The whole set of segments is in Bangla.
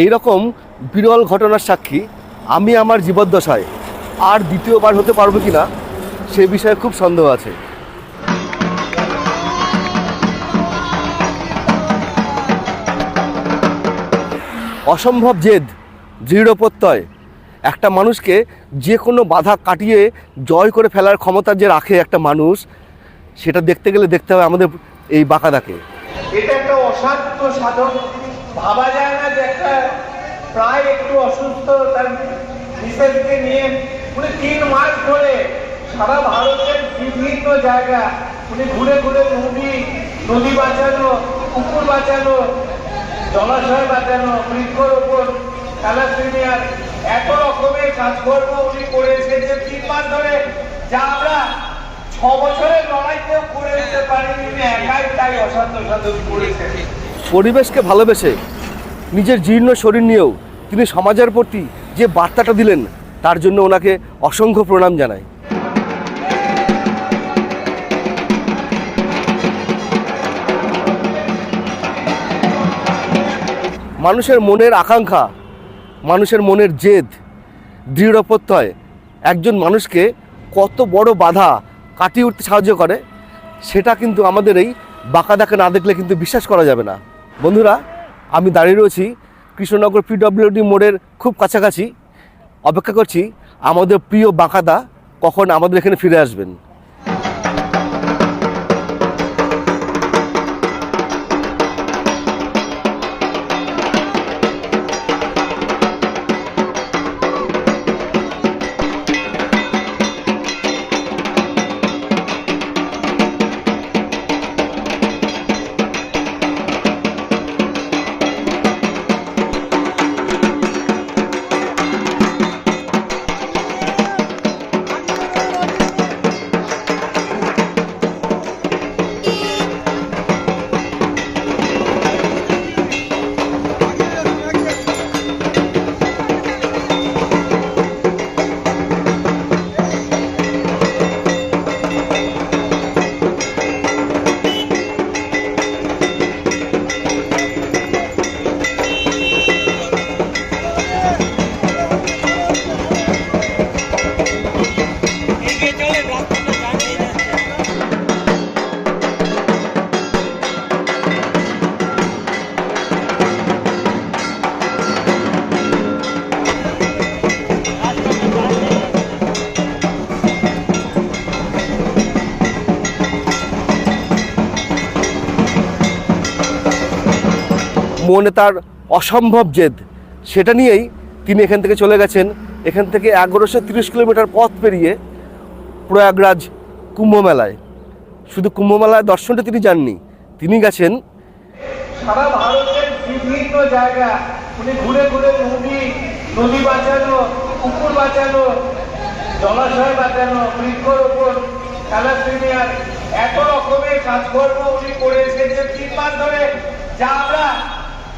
এই রকম বিরল ঘটনার সাক্ষী আমি আমার জীবদ্দশায় আর দ্বিতীয়বার হতে পারব কি না সে বিষয়ে খুব সন্দেহ আছে। অসম্ভব জেদ, দৃঢ় প্রত্যয়, একটা মানুষকে যে কোনো বাধা কাটিয়ে জয় করে ফেলার ক্ষমতা যে রাখে একটা মানুষ, সেটা দেখতে গেলে দেখতে হবে আমাদের এই বাঁকাদাকে। এটা একটা অসাধ্য সাধন। ভাবা যায় না যে একটা প্রায় একটু অসুস্থ তার মিসেসকে নিয়ে উনি তিন মাস ধরে সারা ভারতের বিভিন্ন জায়গা উনি ঘুরে ঘুরে নদী নদী বাঁচানো, পুকুর বাঁচানো, জলাশয় বাঁচানো, বৃক্ষরোপণ থ্যালাসেমিয়ার এত রকমের কাজকর্ম উনি করে এসেছেন। তিন মাস ধরে যা আমরা ছ বছরের লড়াইতেও করে দিতে পারিনি, একাই তাই অসাধ্য সাধন করেছেন পরিবেশকে ভালোবেসে নিজের জীর্ণ শরীর নিয়েও তিনি সমাজের প্রতি যে বার্তাটা দিলেন, তার জন্য ওনাকে অসংখ্য প্রণাম জানাই। মানুষের মনের আকাঙ্ক্ষা, মানুষের মনের জেদ, দৃঢ় প্রত্যয়, একজন মানুষকে কত বড় বাধা কাটিয়ে উঠতে সাহায্য করে, সেটা কিন্তু আমাদের এই বাঁকা না দেখলে কিন্তু বিশ্বাস করা যাবে না। বন্ধুরা, আমি দাঁড়িয়ে রয়েছি কৃষ্ণনগর পিডব্লিউডি মোড়ের খুব কাছাকাছি। অপেক্ষা করছি আমাদের প্রিয় বাঁকাদা কখন আমাদের এখানে ফিরে আসবেন। মনে তার অসম্ভব জেদ। সেটা নিয়েই তিনি এখান থেকে চলে গেছেন। এখান থেকে এগারোশো তিরিশ কিলোমিটার পথ পেরিয়ে প্রয়াগরাজ কুম্ভমেলায়। শুধু কুম্ভমেলায় দর্শনটা তিনি যাননি, তিনি গেছেন জলাশয়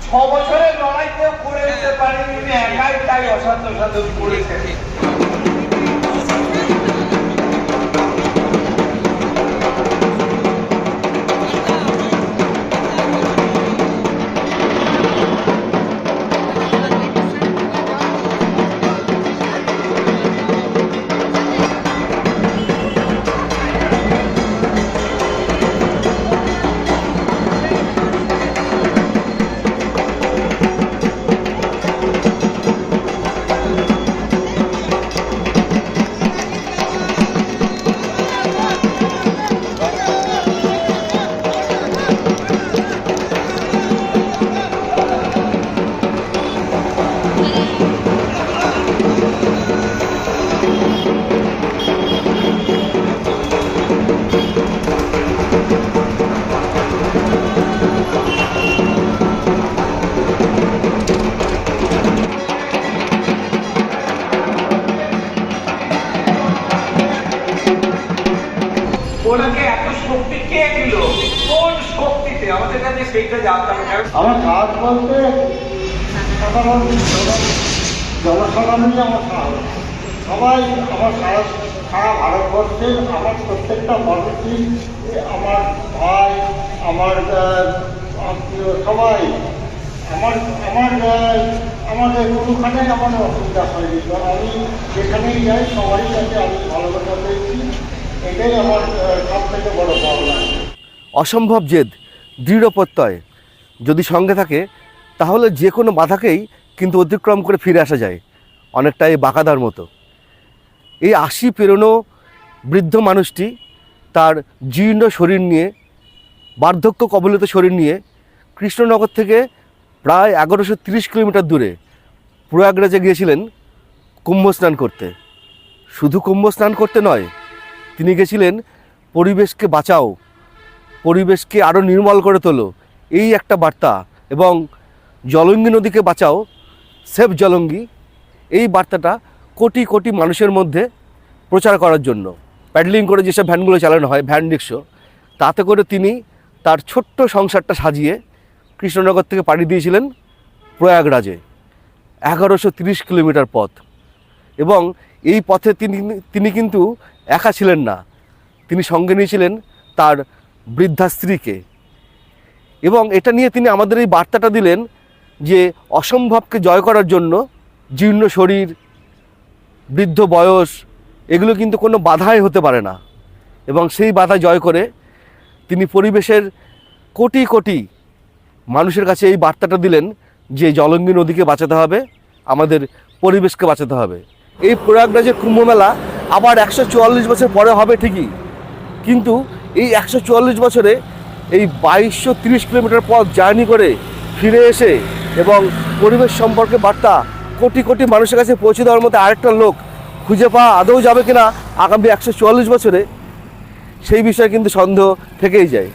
ছ বছরের লড়াইতেও করে দিতে পারেনি একাই তাই অসাধ্য সাধন করেছেন সেইটা কারণ আমার কাজ বলতে সাধারণ জনসাধারণই আমার কাজ। সবাই আমার সারা সারা ভারতবর্ষের আমার প্রত্যেকটা মানুষই আমার ভাই আমার আত্মীয় সবাই। আমার আমার আমাদের কোনোখানে আমার অসুবিধা হয়নি। তো আমি যেখানেই যাই সবারই কাছে আমি ভালো কথা পেয়েছি। এটাই আমার সব থেকে বড় পাওনা অসম্ভব জেদ। দৃঢ় প্রত্যয়। যদি সঙ্গে থাকে, তাহলে যে কোনো বাধাকেই কিন্তু অতিক্রম করে ফিরে আসা যায় অনেকটা এই বাঁকাদার মতো। এই আশি পেরোনো বৃদ্ধ মানুষটি তার জীর্ণ শরীর নিয়ে, বার্ধক্য কবলিত শরীর নিয়ে কৃষ্ণনগর থেকে প্রায় এগারোশো তিরিশ কিলোমিটার দূরে প্রয়াগরাজে গিয়েছিলেন কুম্ভ স্নান করতে। শুধু কুম্ভ স্নান করতে নয়, তিনি গেছিলেন পরিবেশকে বাঁচাও পরিবেশকে আরও নির্মল করে তোলো। এই একটা বার্তা। এবং জলঙ্গি নদীকে বাঁচাও, সেফ জলঙ্গি। এই বার্তাটা কোটি কোটি মানুষের মধ্যে প্রচার করার জন্য। প্যাডলিং করে যেসব ভ্যানগুলো চালানো হয়, ভ্যান রিক্সো তাতে করে তিনি তার ছোট্ট সংসারটা সাজিয়ে কৃষ্ণনগর থেকে পাড়ি দিয়েছিলেন প্রয়াগরাজে, এগারোশো তিরিশ কিলোমিটার পথ। এবং এই পথে তিনি তিনি কিন্তু একা ছিলেন না। তিনি সঙ্গে নিয়েছিলেন তার বৃদ্ধা স্ত্রীকে। এবং এটা নিয়ে তিনি আমাদের এই বার্তাটা দিলেন যে অসম্ভবকে জয় করার জন্য জীর্ণ শরীর, বৃদ্ধ বয়স, এগুলো কিন্তু কোনো বাধাই হতে পারে না। এবং সেই বাধা জয় করে তিনি পরিবেশের কোটি কোটি মানুষের কাছে এই বার্তাটা দিলেন যে জলঙ্গি নদীকে বাঁচাতে হবে, আমাদের পরিবেশকে বাঁচাতে হবে। এই প্রয়াগরাজের কুম্ভ মেলা আবার একশো চুয়াল্লিশ বছর পরে হবে ঠিকই। কিন্তু এই একশো চুয়াল্লিশ বছরে এই বাইশশো তিরিশ কিলোমিটার পথ জার্নি করে ফিরে এসে এবং পরিবেশ সম্পর্কে বার্তা কোটি কোটি মানুষের কাছে পৌঁছে দেওয়ার মতো আরেকটা লোক খুঁজে পাওয়া আদৌ যাবে কিনা আগামী একশো চুয়াল্লিশ বছরে সেই বিষয়ে কিন্তু সন্দেহ থেকেই যায়।